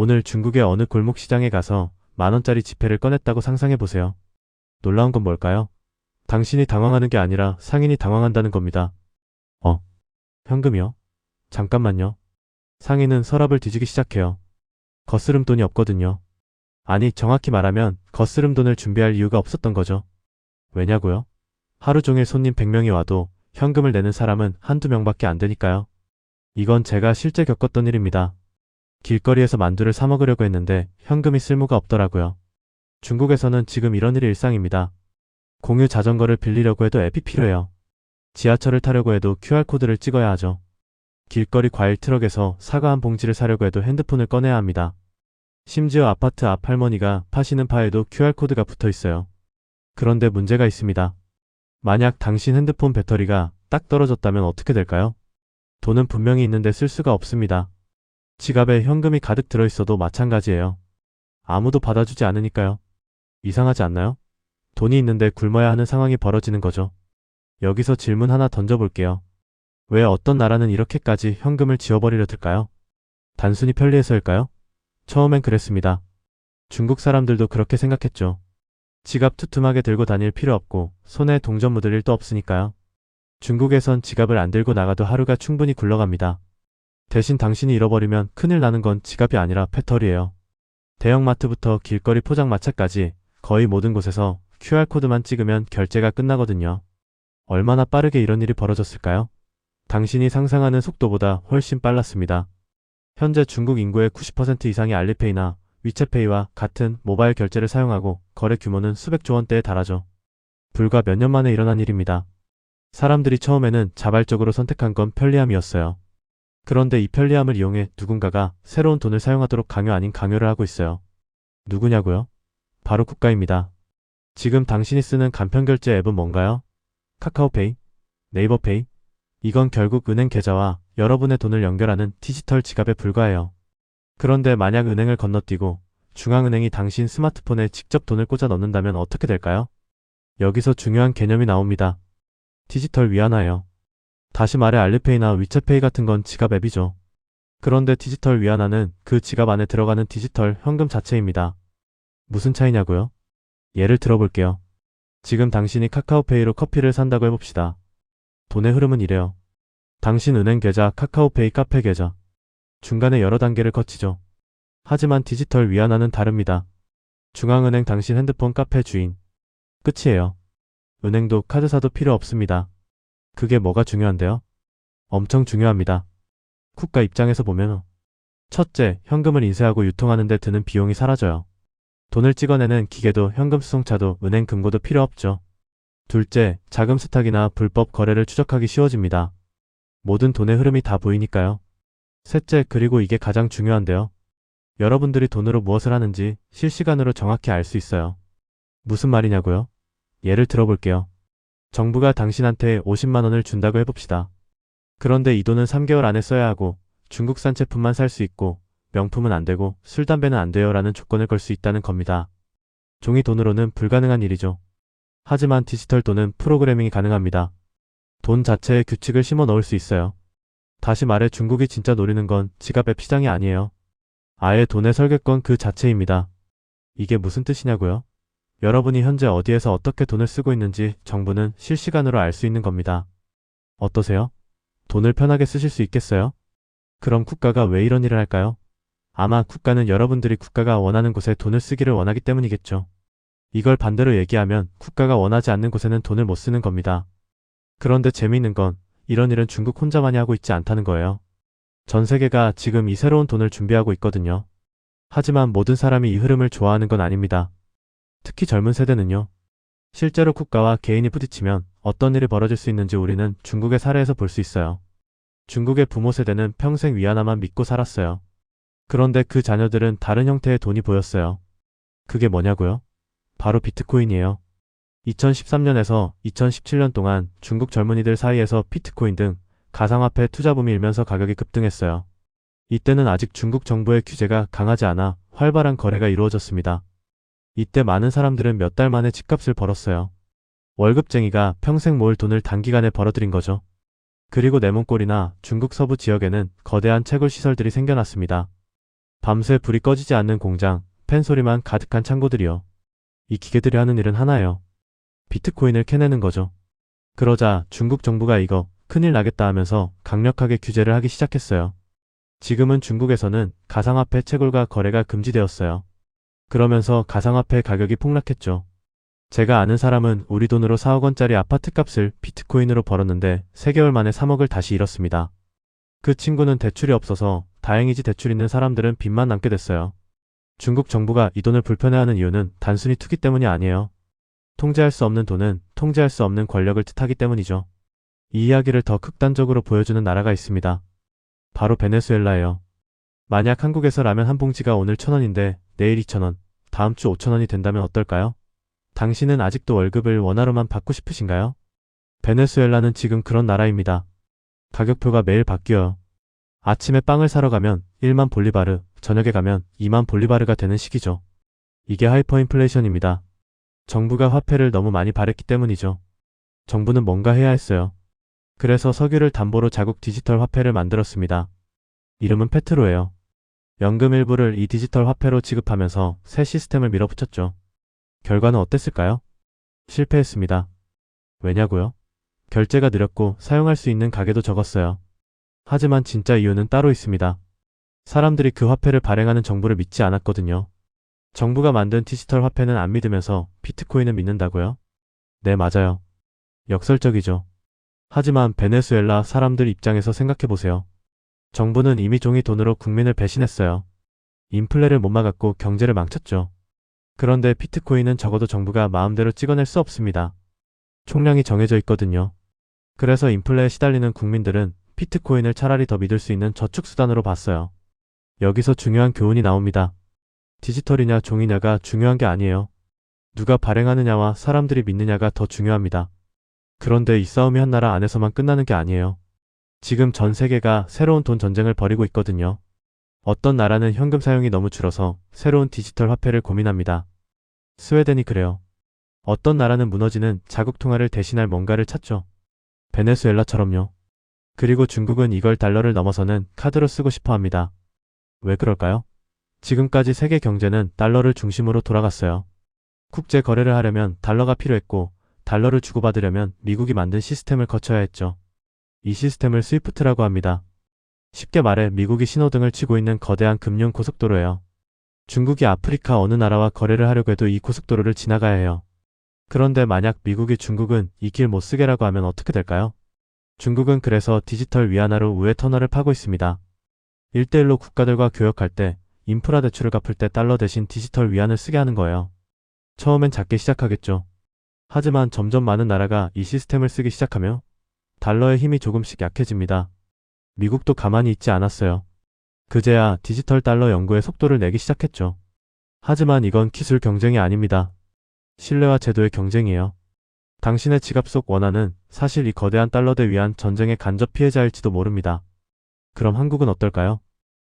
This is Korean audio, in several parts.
오늘 중국의 어느 골목 시장에 가서 만원짜리 지폐를 꺼냈다고 상상해보세요. 놀라운 건 뭘까요? 당신이 당황하는 게 아니라 상인이 당황한다는 겁니다. 어? 현금이요? 잠깐만요. 상인은 서랍을 뒤지기 시작해요. 거스름 돈이 없거든요. 아니, 정확히 말하면 거스름 돈을 준비할 이유가 없었던 거죠. 왜냐고요? 하루 종일 손님 100명이 와도 현금을 내는 사람은 한두 명밖에 안 되니까요. 이건 제가 실제 겪었던 일입니다. 길거리에서 만두를 사 먹으려고 했는데 현금이 쓸모가 없더라고요. 중국에서는 지금 이런 일이 일상입니다. 공유 자전거를 빌리려고 해도 앱이 필요해요. 지하철을 타려고 해도 QR코드를 찍어야 하죠. 길거리 과일 트럭에서 사과 한 봉지를 사려고 해도 핸드폰을 꺼내야 합니다. 심지어 아파트 앞 할머니가 파시는 파에도 QR코드가 붙어 있어요. 그런데 문제가 있습니다. 만약 당신 핸드폰 배터리가 딱 떨어졌다면 어떻게 될까요? 돈은 분명히 있는데 쓸 수가 없습니다. 지갑에 현금이 가득 들어있어도 마찬가지예요. 아무도 받아주지 않으니까요. 이상하지 않나요? 돈이 있는데 굶어야 하는 상황이 벌어지는 거죠. 여기서 질문 하나 던져볼게요. 왜 어떤 나라는 이렇게까지 현금을 지워버리려 들까요? 단순히 편리해서일까요? 처음엔 그랬습니다. 중국 사람들도 그렇게 생각했죠. 지갑 투툼하게 들고 다닐 필요 없고 손에 동전 묻을 일도 없으니까요. 중국에선 지갑을 안 들고 나가도 하루가 충분히 굴러갑니다. 대신 당신이 잃어버리면 큰일 나는 건 지갑이 아니라 배터리예요. 대형마트부터 길거리 포장마차까지 거의 모든 곳에서 QR코드만 찍으면 결제가 끝나거든요. 얼마나 빠르게 이런 일이 벌어졌을까요? 당신이 상상하는 속도보다 훨씬 빨랐습니다. 현재 중국 인구의 90% 이상이 알리페이나 위챗페이와 같은 모바일 결제를 사용하고 거래 규모는 수백조 원대에 달하죠. 불과 몇 년 만에 일어난 일입니다. 사람들이 처음에는 자발적으로 선택한 건 편리함이었어요. 그런데 이 편리함을 이용해 누군가가 새로운 돈을 사용하도록 강요 아닌 강요를 하고 있어요. 누구냐고요? 바로 국가입니다. 지금 당신이 쓰는 간편결제 앱은 뭔가요? 카카오페이? 네이버페이? 이건 결국 은행 계좌와 여러분의 돈을 연결하는 디지털 지갑에 불과해요. 그런데 만약 은행을 건너뛰고 중앙은행이 당신 스마트폰에 직접 돈을 꽂아 넣는다면 어떻게 될까요? 여기서 중요한 개념이 나옵니다. 디지털 위안화예요. 다시 말해 알리페이나 위챗페이 같은 건 지갑 앱이죠. 그런데 디지털 위안화는 그 지갑 안에 들어가는 디지털 현금 자체입니다. 무슨 차이냐고요? 예를 들어볼게요. 지금 당신이 카카오페이로 커피를 산다고 해봅시다. 돈의 흐름은 이래요. 당신 은행 계좌, 카카오페이 카페 계좌. 중간에 여러 단계를 거치죠. 하지만 디지털 위안화는 다릅니다. 중앙은행 당신 핸드폰 카페 주인. 끝이에요. 은행도 카드사도 필요 없습니다. 그게 뭐가 중요한데요? 엄청 중요합니다. 국가 입장에서 보면 첫째, 현금을 인쇄하고 유통하는 데 드는 비용이 사라져요. 돈을 찍어내는 기계도 현금 수송차도 은행 금고도 필요 없죠. 둘째, 자금 세탁이나 불법 거래를 추적하기 쉬워집니다. 모든 돈의 흐름이 다 보이니까요. 셋째, 그리고 이게 가장 중요한데요. 여러분들이 돈으로 무엇을 하는지 실시간으로 정확히 알 수 있어요. 무슨 말이냐고요? 예를 들어볼게요. 정부가 당신한테 50만 원을 준다고 해봅시다. 그런데 이 돈은 3개월 안에 써야 하고 중국산 제품만 살 수 있고 명품은 안 되고 술, 담배는 안 돼요 라는 조건을 걸 수 있다는 겁니다. 종이 돈으로는 불가능한 일이죠. 하지만 디지털 돈은 프로그래밍이 가능합니다. 돈 자체에 규칙을 심어 넣을 수 있어요. 다시 말해 중국이 진짜 노리는 건 지갑 앱 시장이 아니에요. 아예 돈의 설계권 그 자체입니다. 이게 무슨 뜻이냐고요? 여러분이 현재 어디에서 어떻게 돈을 쓰고 있는지 정부는 실시간으로 알 수 있는 겁니다. 어떠세요? 돈을 편하게 쓰실 수 있겠어요? 그럼 국가가 왜 이런 일을 할까요? 아마 국가는 여러분들이 국가가 원하는 곳에 돈을 쓰기를 원하기 때문이겠죠. 이걸 반대로 얘기하면 국가가 원하지 않는 곳에는 돈을 못 쓰는 겁니다. 그런데 재미있는 건 이런 일은 중국 혼자만이 하고 있지 않다는 거예요. 전 세계가 지금 이 새로운 돈을 준비하고 있거든요. 하지만 모든 사람이 이 흐름을 좋아하는 건 아닙니다. 특히 젊은 세대는요. 실제로 국가와 개인이 부딪히면 어떤 일이 벌어질 수 있는지 우리는 중국의 사례에서 볼 수 있어요. 중국의 부모 세대는 평생 위안화만 믿고 살았어요. 그런데 그 자녀들은 다른 형태의 돈이 보였어요. 그게 뭐냐고요? 바로 비트코인이에요. 2013년에서 2017년 동안 중국 젊은이들 사이에서 비트코인 등 가상화폐 투자 붐이 일면서 가격이 급등했어요. 이때는 아직 중국 정부의 규제가 강하지 않아 활발한 거래가 이루어졌습니다. 이때 많은 사람들은 몇 달 만에 집값을 벌었어요. 월급쟁이가 평생 모을 돈을 단기간에 벌어들인 거죠. 그리고 내몽골이나 중국 서부 지역에는 거대한 채굴 시설들이 생겨났습니다. 밤새 불이 꺼지지 않는 공장, 팬 소리만 가득한 창고들이요. 이 기계들이 하는 일은 하나예요. 비트코인을 캐내는 거죠. 그러자 중국 정부가 이거 큰일 나겠다 하면서 강력하게 규제를 하기 시작했어요. 지금은 중국에서는 가상화폐 채굴과 거래가 금지되었어요. 그러면서 가상화폐 가격이 폭락했죠. 제가 아는 사람은 우리 돈으로 4억 원짜리 아파트 값을 비트코인으로 벌었는데 3개월 만에 3억을 다시 잃었습니다. 그 친구는 대출이 없어서 다행이지 대출 있는 사람들은 빚만 남게 됐어요. 중국 정부가 이 돈을 불편해하는 이유는 단순히 투기 때문이 아니에요. 통제할 수 없는 돈은 통제할 수 없는 권력을 뜻하기 때문이죠. 이 이야기를 더 극단적으로 보여주는 나라가 있습니다. 바로 베네수엘라예요. 만약 한국에서 라면 한 봉지가 오늘 천 원인데 내일 2천 원, 다음 주 5천 원이 된다면 어떨까요? 당신은 아직도 월급을 원화로만 받고 싶으신가요? 베네수엘라는 지금 그런 나라입니다. 가격표가 매일 바뀌어요. 아침에 빵을 사러 가면 1만 볼리바르, 저녁에 가면 2만 볼리바르가 되는 시기죠. 이게 하이퍼인플레이션입니다. 정부가 화폐를 너무 많이 발행했기 때문이죠. 정부는 뭔가 해야 했어요. 그래서 석유를 담보로 자국 디지털 화폐를 만들었습니다. 이름은 페트로예요. 연금 일부를 이 디지털 화폐로 지급하면서 새 시스템을 밀어붙였죠. 결과는 어땠을까요? 실패했습니다. 왜냐고요? 결제가 느렸고 사용할 수 있는 가게도 적었어요. 하지만 진짜 이유는 따로 있습니다. 사람들이 그 화폐를 발행하는 정부를 믿지 않았거든요. 정부가 만든 디지털 화폐는 안 믿으면서 비트코인을 믿는다고요? 네, 맞아요. 역설적이죠. 하지만 베네수엘라 사람들 입장에서 생각해보세요. 정부는 이미 종이 돈으로 국민을 배신했어요. 인플레를 못 막았고 경제를 망쳤죠. 그런데 비트코인은 적어도 정부가 마음대로 찍어낼 수 없습니다. 총량이 정해져 있거든요. 그래서 인플레에 시달리는 국민들은 비트코인을 차라리 더 믿을 수 있는 저축수단으로 봤어요. 여기서 중요한 교훈이 나옵니다. 디지털이냐 종이냐가 중요한 게 아니에요. 누가 발행하느냐와 사람들이 믿느냐가 더 중요합니다. 그런데 이 싸움이 한 나라 안에서만 끝나는 게 아니에요. 지금 전 세계가 새로운 돈 전쟁을 벌이고 있거든요. 어떤 나라는 현금 사용이 너무 줄어서 새로운 디지털 화폐를 고민합니다. 스웨덴이 그래요. 어떤 나라는 무너지는 자국 통화를 대신할 뭔가를 찾죠. 베네수엘라처럼요. 그리고 중국은 이걸 달러를 넘어서는 카드로 쓰고 싶어 합니다. 왜 그럴까요? 지금까지 세계 경제는 달러를 중심으로 돌아갔어요. 국제 거래를 하려면 달러가 필요했고 달러를 주고받으려면 미국이 만든 시스템을 거쳐야 했죠. 이 시스템을 스위프트라고 합니다. 쉽게 말해 미국이 신호등을 치고 있는 거대한 금융 고속도로예요. 중국이 아프리카 어느 나라와 거래를 하려고 해도 이 고속도로를 지나가야 해요. 그런데 만약 미국이 중국은 이 길 못 쓰게라고 하면 어떻게 될까요? 중국은 그래서 디지털 위안화로 우회 터널을 파고 있습니다. 1대1로 국가들과 교역할 때 인프라 대출을 갚을 때 달러 대신 디지털 위안을 쓰게 하는 거예요. 처음엔 작게 시작하겠죠. 하지만 점점 많은 나라가 이 시스템을 쓰기 시작하며 달러의 힘이 조금씩 약해집니다. 미국도 가만히 있지 않았어요. 그제야 디지털 달러 연구에 속도를 내기 시작했죠. 하지만 이건 기술 경쟁이 아닙니다. 신뢰와 제도의 경쟁이에요. 당신의 지갑 속 원화는 사실 이 거대한 달러대 위한 전쟁의 간접 피해자일지도 모릅니다. 그럼 한국은 어떨까요?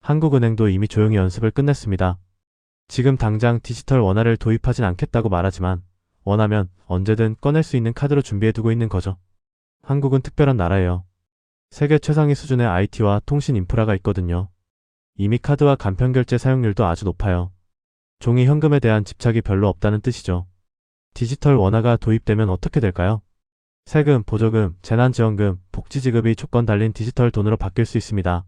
한국은행도 이미 조용히 연습을 끝냈습니다. 지금 당장 디지털 원화를 도입하진 않겠다고 말하지만 원하면 언제든 꺼낼 수 있는 카드로 준비해두고 있는 거죠. 한국은 특별한 나라예요. 세계 최상위 수준의 IT와 통신 인프라가 있거든요. 이미 카드와 간편결제 사용률도 아주 높아요. 종이 현금에 대한 집착이 별로 없다는 뜻이죠. 디지털 원화가 도입되면 어떻게 될까요? 세금, 보조금, 재난지원금, 복지지급이 조건 달린 디지털 돈으로 바뀔 수 있습니다.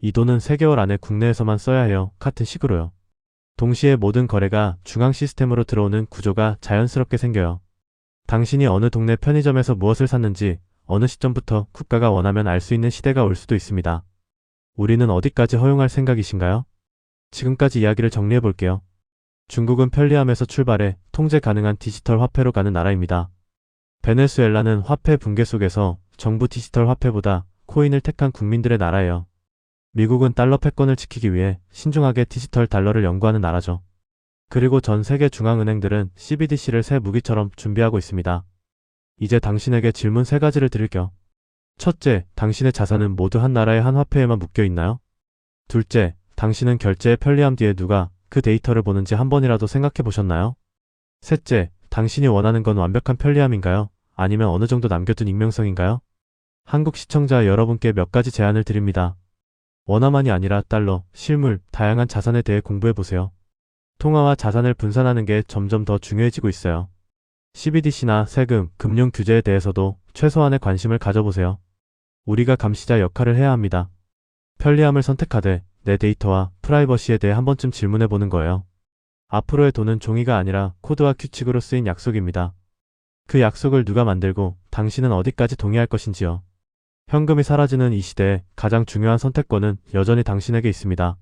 이 돈은 3개월 안에 국내에서만 써야 해요. 같은 식으로요. 동시에 모든 거래가 중앙 시스템으로 들어오는 구조가 자연스럽게 생겨요. 당신이 어느 동네 편의점에서 무엇을 샀는지 어느 시점부터 국가가 원하면 알 수 있는 시대가 올 수도 있습니다. 우리는 어디까지 허용할 생각이신가요? 지금까지 이야기를 정리해 볼게요. 중국은 편리함에서 출발해 통제 가능한 디지털 화폐로 가는 나라입니다. 베네수엘라는 화폐 붕괴 속에서 정부 디지털 화폐보다 코인을 택한 국민들의 나라예요. 미국은 달러 패권을 지키기 위해 신중하게 디지털 달러를 연구하는 나라죠. 그리고 전 세계 중앙은행들은 CBDC를 새 무기처럼 준비하고 있습니다. 이제 당신에게 질문 세 가지를 드릴게요. 첫째, 당신의 자산은 모두 한 나라의 한 화폐에만 묶여 있나요? 둘째, 당신은 결제의 편리함 뒤에 누가 그 데이터를 보는지 한 번이라도 생각해 보셨나요? 셋째, 당신이 원하는 건 완벽한 편리함인가요? 아니면 어느 정도 남겨둔 익명성인가요? 한국 시청자 여러분께 몇 가지 제안을 드립니다. 원화만이 아니라 달러, 실물, 다양한 자산에 대해 공부해 보세요. 통화와 자산을 분산하는 게 점점 더 중요해지고 있어요. CBDC나 세금, 금융 규제에 대해서도 최소한의 관심을 가져보세요. 우리가 감시자 역할을 해야 합니다. 편리함을 선택하되 내 데이터와 프라이버시에 대해 한 번쯤 질문해 보는 거예요. 앞으로의 돈은 종이가 아니라 코드와 규칙으로 쓰인 약속입니다. 그 약속을 누가 만들고 당신은 어디까지 동의할 것인지요. 현금이 사라지는 이 시대에 가장 중요한 선택권은 여전히 당신에게 있습니다.